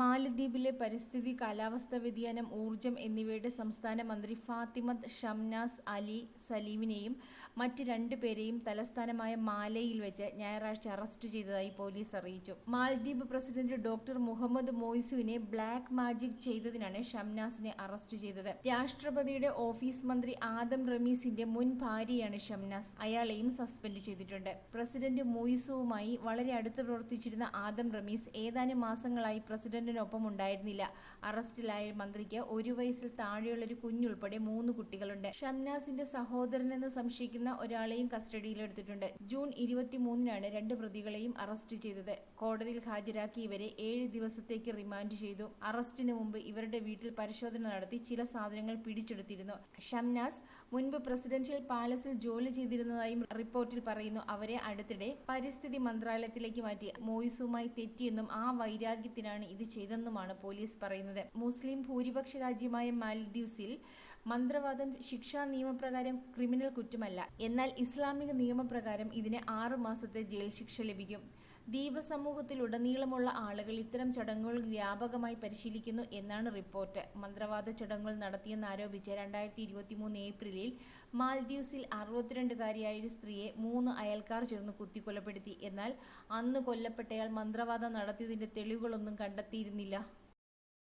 മാലദ്വീപിലെ പരിസ്ഥിതി കാലാവസ്ഥാ വ്യതിയാനം ഊർജം എന്നിവയുടെ സംസ്ഥാന മന്ത്രി ഫാത്തിമത്ത് ഷംനാസ് അലി സലീമിനെയും മറ്റ് രണ്ടു പേരെയും തലസ്ഥാനമായ മാലയിൽ വെച്ച് ഞായറാഴ്ച അറസ്റ്റ് ചെയ്തതായി പോലീസ് അറിയിച്ചു. മാലദ്വീപ് പ്രസിഡന്റ് ഡോക്ടർ മുഹമ്മദ് മോയ്സുവിനെ ബ്ലാക്ക് മാജിക് ചെയ്തതിനാണ് ഷംനാസിനെ അറസ്റ്റ് ചെയ്തത്. രാഷ്ട്രപതിയുടെ ഓഫീസ് മന്ത്രി ആദം റമീസിന്റെ മുൻ ഭാര്യയാണ് ഷംനാസ്. അയാളെയും സസ്പെൻഡ് ചെയ്തിട്ടുണ്ട്. പ്രസിഡന്റ് മൊയ്സുവുമായി വളരെ അടുത്ത് പ്രവർത്തിച്ചിരുന്ന ആദം റമീസ് ഏതാനും മാസങ്ങളായി പ്രസിഡന്റിനൊപ്പം ഉണ്ടായിരുന്നില്ല. അറസ്റ്റിലായ മന്ത്രിക്ക് ഒരു വയസ്സിൽ താഴെയുള്ളൊരു കുഞ്ഞുൾപ്പെടെ മൂന്ന് കുട്ടികളുണ്ട്. ഷംനാസിന്റെ സഹോദരനെന്ന് സംശയിക്കുന്ന ഒരാളെയും കസ്റ്റഡിയിലെടുത്തിട്ടുണ്ട്. ജൂൺ ഇരുപത്തിമൂന്നിനാണ് രണ്ട് പ്രതികളെയും അറസ്റ്റ് ചെയ്തത്. കോടതിയിൽ ഹാജരാക്കി ഇവരെ ഏഴ് ദിവസത്തേക്ക് റിമാൻഡ് ചെയ്തു. അറസ്റ്റിന് മുമ്പ് ഇവരുടെ വീട്ടിൽ പരിശോധന നടത്തി ചില സാധനങ്ങൾ പിടിച്ചെടുത്തിരുന്നു. ഷംനാസ് മുൻപ് പ്രസിഡൻഷ്യൽ പാലസിൽ ജോലി ചെയ്തിരുന്നതായും റിപ്പോർട്ടിൽ പറയുന്നു. അവരെ അടുത്തിടെ പരിസ്ഥിതി മന്ത്രാലയത്തിലേക്ക് മാറ്റി. മോയിസുമായി തെറ്റിയെന്നും ആ വൈരാഗ്യത്തിനാണ് ഇത് ചെയ്തെന്നുമാണ് പോലീസ് പറയുന്നത്. മുസ്ലിം ഭൂരിപക്ഷ രാജ്യമായ മാൽദ്വീപ്സിൽ മന്ത്രവാദം ശിക്ഷാ നിയമപ്രകാരം ക്രിമിനൽ കുറ്റമല്ല. എന്നാൽ ഇസ്ലാമിക നിയമപ്രകാരം ഇതിന് ആറു മാസത്തെ ജയിൽ ശിക്ഷ ലഭിക്കും. ദ്വീപ സമൂഹത്തിലുടനീളമുള്ള ആളുകൾ ഇത്തരം ചടങ്ങുകൾ വ്യാപകമായി പരിശീലിക്കുന്നു എന്നാണ് റിപ്പോർട്ട്. മന്ത്രവാദ ചടങ്ങുകൾ നടത്തിയെന്നാരോപിച്ച് രണ്ടായിരത്തി ഇരുപത്തി മൂന്ന് ഏപ്രിലിൽ മാൽദ്വീപ്സിൽ അറുപത്തിരണ്ടുകാരിയായ ഒരു സ്ത്രീയെ മൂന്ന് അയൽക്കാർ ചേർന്ന് കുത്തിക്കൊലപ്പെടുത്തി. എന്നാൽ അന്ന് കൊല്ലപ്പെട്ടയാൾ മന്ത്രവാദം നടത്തിയതിന്റെ തെളിവുകളൊന്നും കണ്ടെത്തിയിരുന്നില്ല.